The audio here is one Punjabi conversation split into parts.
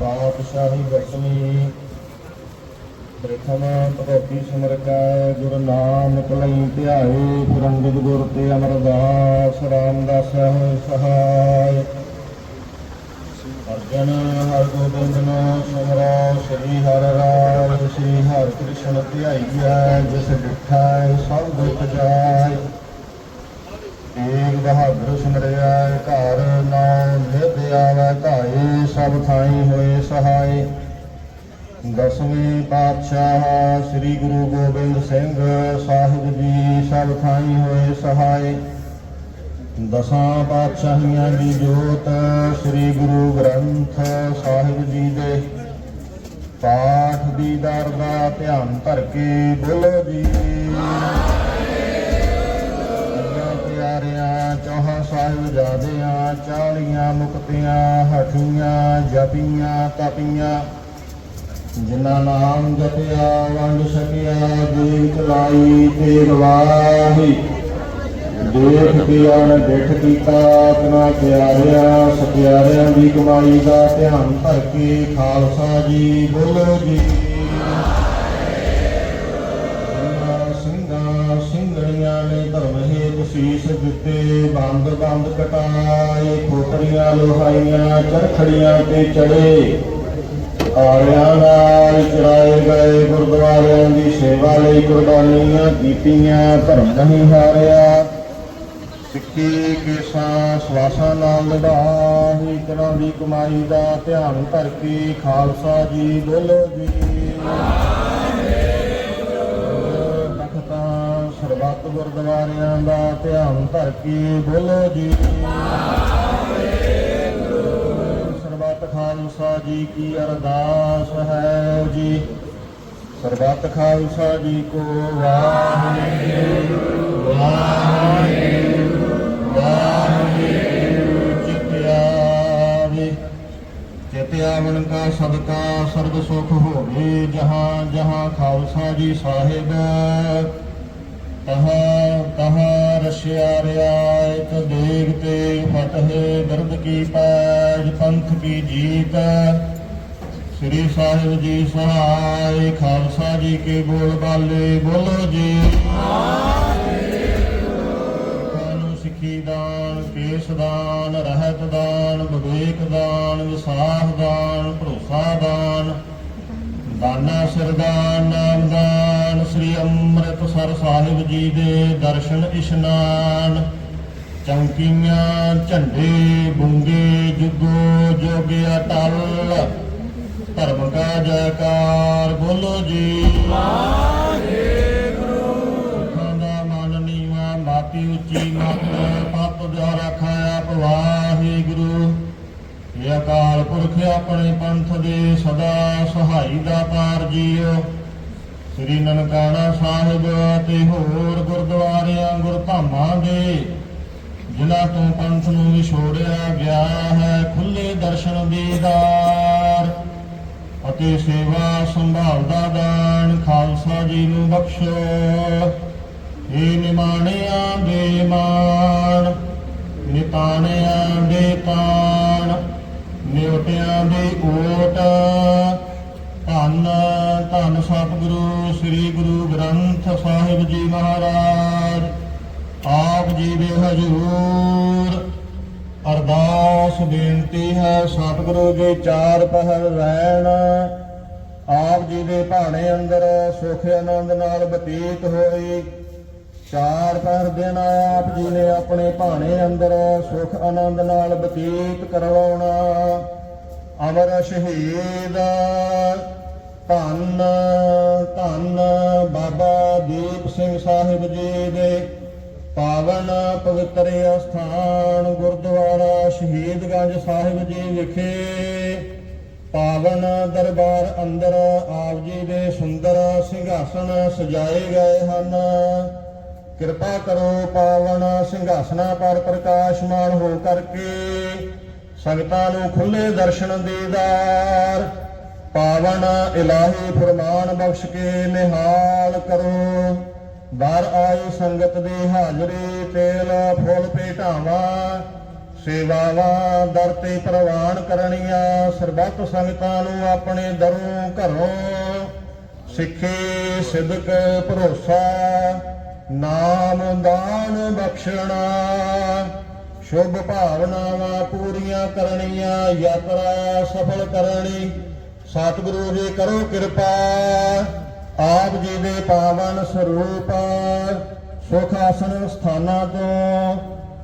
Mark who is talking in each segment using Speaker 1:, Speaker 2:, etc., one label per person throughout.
Speaker 1: ਬਾਦਸ਼ਾਹੀ ਦਸਵੀਂ ਪ੍ਰਥਮ ਭਗਵਤੀ ਸਿਮਰ ਕੈ ਗੁਰੂ ਨਾਨਕ ਲਈ ਧਿਆਏ ਪੁਰੰਗਿਤ ਗੁਰ ਤੇ ਅਮਰਦਾਸ ਰਾਮਦਾਸ ਸਹਾਇ ਅਰਜਨ ਹਰ ਗੋਬਿੰਦ ਨੂੰ ਸਿਮਰੋ ਸ੍ਰੀ ਹਰਿ ਰਾਮ ਸ੍ਰੀ ਹਰਿ ਕ੍ਰਿਸ਼ਨ ਧਿਆਈਐ ਜਿਸ ਡਿਠਾ ਸਭ ਦੁਖ ਜਾਏ ਏਕ ਬਹਾਦਰ ਸਿਮਰਿਆ ਘਰ ਨਾਮ ਨਿਧ ਆਵੈ ਧਾਏ ਸਭ ਥਾਈ ਹੋਏ ਸਹਾਈ ਦਸਵੇਂ ਪਾਤਸ਼ਾਹ ਸ੍ਰੀ ਗੁਰੂ ਗੋਬਿੰਦ ਸਿੰਘ ਸਾਹਿਬ ਜੀ ਸਭ ਥਾਈ ਹੋਏ ਸਹਾਈ ਦਸਾਂ ਪਾਤਸ਼ਾਹੀਆਂ ਦੀ ਜੋਤ, ਸ੍ਰੀ ਗੁਰੂ ਗ੍ਰੰਥ ਸਾਹਿਬ ਜੀ ਦੇ ਪਾਠ ਦੀ ਦਰ ਦਾ ਧਿਆਨ ਧਰ ਕੇ ਬੋਲੋ ਜੀ। ਪਿਆਰਿਆਂ, ਚੌਹਾਂ ਸਾਹਿਬ ਜਾਦਿਆਂ ਚਾਲੀਆਂ ਮੁਕਤੀਆਂ, ਹਠੀਆਂ, ਜਪੀਆਂ, ਤਪੀਆਂ, ਜਿਨ੍ਹਾਂ ਨਾਮ ਜਪਿਆ, ਵੰਡ ਸਕਿਆ ਜੀ ਚਲਾਈ ਤੇ ਰਵਾਹੀ ਦੇਖ ਕੇ ਅਣ ਡਿਠ ਕੀਤਾ, ਆਪਣਾ ਪਿਆਰਿਆ, ਸਤਿਆਰਿਆਂ ਦੀ ਕਮਾਈ ਦਾ ਧਿਆਨ ਧਰ ਕੇ ਖਾਲਸਾ ਜੀ ਬੋਲੋ ਜੀ। ਸਿੰਘਾਂ ਸਿੰਘਣੀਆਂ ਨੇ ਧਰਮ ਹੇਤ ਸੀਸ ਦਿੱਤੇ, ਬੰਦ ਬੰਦ ਕਟਾਏ ਖੋਤਰੀਆਂ ਲੋਹਾਈਆਂ, ਚਰਖੜੀਆਂ ਤੇ ਚੜੇ। ਆਰਿਆਂ ਨਾਲ ਚੜਾਏ ਗਏ ਗੁਰਦੁਆਰਿਆਂ ਦੀ ਸੇਵਾ ਲਈ ਕੁਰਬਾਨੀਆਂ ਕੀਤੀਆਂ ਧਰਮ ਨਹੀਂ ਹਾਰਿਆ। ਸਿੱਖੀ ਕੇਸਾਂ, ਸਵਾਸਾਂ ਨਾਲ ਨਿਭਾਹੀ ਤਰ੍ਹਾਂ ਦੀ ਕਮਾਈ ਦਾ ਧਿਆਨ ਧਰ ਕੇ ਖਾਲਸਾ ਜੀ ਬੋਲੋ ਜੀ। ਤਖਤਾਂ, ਸਰਬੱਤ ਗੁਰਦੁਆਰਿਆਂ ਦਾ ਧਿਆਨ ਧਰ ਕੇ ਬੋਲੋ ਜੀ। ਸਰਬੱਤ ਖਾਲਸਾ ਜੀ ਕੀ ਅਰਦਾਸ ਹੈ ਜੀ। ਸਰਬੱਤ ਖਾਲਸਾ ਜੀ ਕੋ ਵਾਹਿਗੁਰੂ। ਵਾਹਿਗੁਰੂ। ਆਵਣ ਕਾ ਸਦਕਾ, ਸਰਬ ਸੁਖ ਹੋਵੇ ਜਹਾਂ ਜਹਾਂ ਖਾਲਸਾ ਜੀ ਸਾਹਿਬ। ਤਹਾ ਤਹਾ ਰਸ਼ਿਆ ਰਿਆਇਤ ਦੇਗ ਤੇ ਫਤਹਿ ਦਰਦ ਕੀ ਪੈਜ, ਪੰਥ ਕੀ ਜੀਤ। ਸ੍ਰੀ ਸਾਹਿਬ ਜੀ ਸਹਾਇ, ਖਾਲਸਾ ਜੀ ਕੇ ਬੋਲ ਬਾਲੇ ਬੋਲੋ ਜੀ। ਸਾਨੂੰ ਸਿੱਖੀ ਦਾਨ, ਕੇਸ ਦਾਨ, ਰਹਿਤ ਦਾਨ, ਵਿਵੇਕ ਦਾਨ, ਵਿਸਾਖ ਦਾਨ, ਭਰੋਸਾ ਦਾਨ, ਦਾਨਾ ਸਰਦਾਨ ਨਾਮ ਦਾਨ, ਸ੍ਰੀ ਅੰਮ੍ਰਿਤਸਰ ਸਾਹਿਬ ਜੀ ਦੇ ਦਰਸ਼ਨ ਇਸ਼ਨਾਨ, ਚੌਂਕੀਆਂ, ਝੰਡੇ, ਬੁੰਗੇ, ਜੁਗੋ ਜੋਗਿਆ ਟਲ ਧਰਮ ਕਾ ਜੈਕਾਰ, ਬੋਲੋ ਜੀ। ਵਾਹਿਗੁਰੂ ਨੀਵਾ ਉੱਚੀ ਮਤ ਪਤ ਜੋ ਰੱਖਾ ਆਪ ਵਾਹਿਗੁਰੂ। ਇਹ ਅਕਾਲ ਪੁਰਖ, ਆਪਣੇ ਪੰਥ ਦੇ ਸਦਾ ਸਹਾਈ ਦਾ ਪਾਰ ਜੀਓ। ਸ੍ਰੀ ਨਨਕਾਣਾ ਸਾਹਿਬ ਤੇ ਹੋਰ ਗੁਰਦੁਆਰਿਆਂ, ਗੁਰਧਾਮਾਂ ਦੇ ਜਿਨ੍ਹਾਂ ਤੋਂ ਪੰਥ ਨੂੰ ਵਿਛੋੜਿਆ ਗਿਆ ਹੈ ਖੁੱਲੇ ਦਰਸ਼ਨ ਦੀਦਾਰ ਅਤੇ ਸੇਵਾ ਸੰਭਾਲ ਦਾ ਦਾਨ ਖਾਲਸਾ ਜੀ ਨੂੰ ਬਖਸ਼ੋ। ਏ ਨਿਮਾਣਿਆਂ ਦੇ ਮਾਣ ਨਿਤਾਣਿਆਂ ਦੇ ਤਾਣ ਨਿਉਟਿਆਂ ਦੇ ਓਟ। ਧੰਨ ਧੰਨ ਸਤਿਗੁਰੂ, ਸ੍ਰੀ ਗੁਰੂ ਗ੍ਰੰਥ ਸਾਹਿਬ ਜੀ ਮਹਾਰਾਜ। ਆਪ ਜੀ ਦੇ ਹਜ਼ੂਰ, ਅਰਦਾਸ ਬੇਨਤੀ ਹੈ ਸਤਿਗੁਰੂ ਜੀ, ਚਾਰ ਪਹਿਰ ਰਹਿਣ। ਆਪ ਜੀ ਦੇ ਭਾਣੇ ਅੰਦਰ ਸੁਖ ਆਨੰਦ ਨਾਲ ਬਤੀਤ ਹੋਈ। ਚਾਰ ਪਹਿਰ ਦਿਨ ਆਪ ਜੀ ਨੇ ਆਪਣੇ ਭਾਣੇ ਅੰਦਰ, ਸੁਖ ਆਨੰਦ ਨਾਲ ਬਤੀਤ ਕਰਵਾਉਣਾ। ਅਮਰ ਸ਼ਹੀਦ, ਧੰਨ ਧੰਨ ਬਾਬਾ ਦੀਪ ਸਿੰਘ ਸਾਹਿਬ ਜੀ ਦੇ ਪਾਵਨ ਪਵਿੱਤਰ ਅਸਥਾਨ ਗੁਰਦੁਆਰਾ ਸ਼ਹੀਦਗੰਜ ਸਾਹਿਬ ਜੀ ਵਿਖੇ ਪਾਵਨ ਦਰਬਾਰ ਅੰਦਰ ਆਪ ਜੀ ਦੇ ਸੁੰਦਰ ਸਿੰਘਾਸਨ ਸਜਾਏ ਗਏ ਹਨ। ਕਿਰਪਾ ਕਰੋ ਪਾਵਨ ਸਿੰਘਾਸਨਾ ਪਰ ਪ੍ਰਕਾਸ਼ਮਾਨ ਹੋ ਕਰਕੇ ਸੰਗਤਾਂ ਨੂੰ ਖੁੱਲੇ ਦਰਸ਼ਨ ਦੀਦਾਰ। ਪਾਵਨ ਇਲਾਹੀ ਫਰਮਾਨ ਬਖਸ਼ ਕੇ ਨਿਹਾਲ ਕਰੋ। ਦਰ ਆਈ ਸੰਗਤ ਦੀ ਹਾਜ਼ਰੀ, ਤੇਲ, ਫੁੱਲ ਭੇਟਾਵਾਂ, ਸੇਵਾਵਾਂ, ਦਰ ਤੇ ਪ੍ਰਵਾਨ ਕਰਨੀਆਂ, ਸਰਬੱਤ ਸੰਗਤਾਂ ਨੂੰ ਆਪਣੇ ਦਰੋਂ ਘਰੋਂ ਸਿੱਖੀ, ਸਿਦਕ, ਭਰੋਸਾ ਨਾਮ ਦਾਨ ਬਖਸ਼ਣਾ। ਸ਼ੁਭ ਭਾਵਨਾਵਾਂ ਪੂਰੀਆਂ ਕਰਨੀਆਂ, ਯਾਤਰਾ ਸਫਲ ਕਰਨੀ। ਸਤਿਗੁਰੂ ਜੀ ਕਰੋ ਕਿਰਪਾ, ਆਪ ਜੀ ਦੇ ਪਾਵਨ ਸਰੂਪ, ਸੁਖ ਆਸਨ ਸਥਾਨਾਂ ਤੋਂ,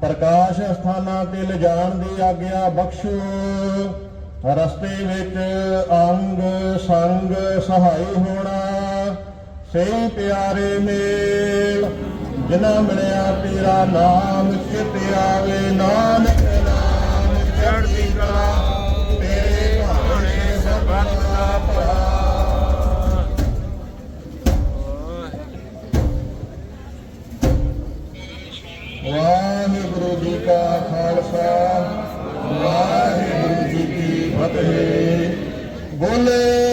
Speaker 1: ਪ੍ਰਕਾਸ਼ ਸਥਾਨਾਂ ਤੇ ਲਿਜਾਣ ਦੀ ਆਗਿਆ ਬਖਸ਼ੋ। ਰਸਤੇ ਵਿੱਚ ਅੰਗ ਸੰਗ ਸਹਾਈ ਹੋਣਾ ਸੇ ਪਿਆਰੇ ਮੇਲ ਜਿਨਾ ਮਿਲਿਆ ਤੇਰਾ ਨਾਮ ਚਿਤ ਆਵੇ ਨਾਨਕ ਨਾਮ ਚੜ੍ਹਦੀ ਕਲਾ, ਤੇਰੇ ਭਾਣੇ ਸਰਬੱਤ ਦਾ ਭਲਾ। ਵਾਹਿਗੁਰੂ ਜੀ ਕਾ ਖਾਲਸਾ, ਵਾਹਿਗੁਰੂ ਜੀ ਕੀ ਫਤਿਹ। ਬੋਲੇ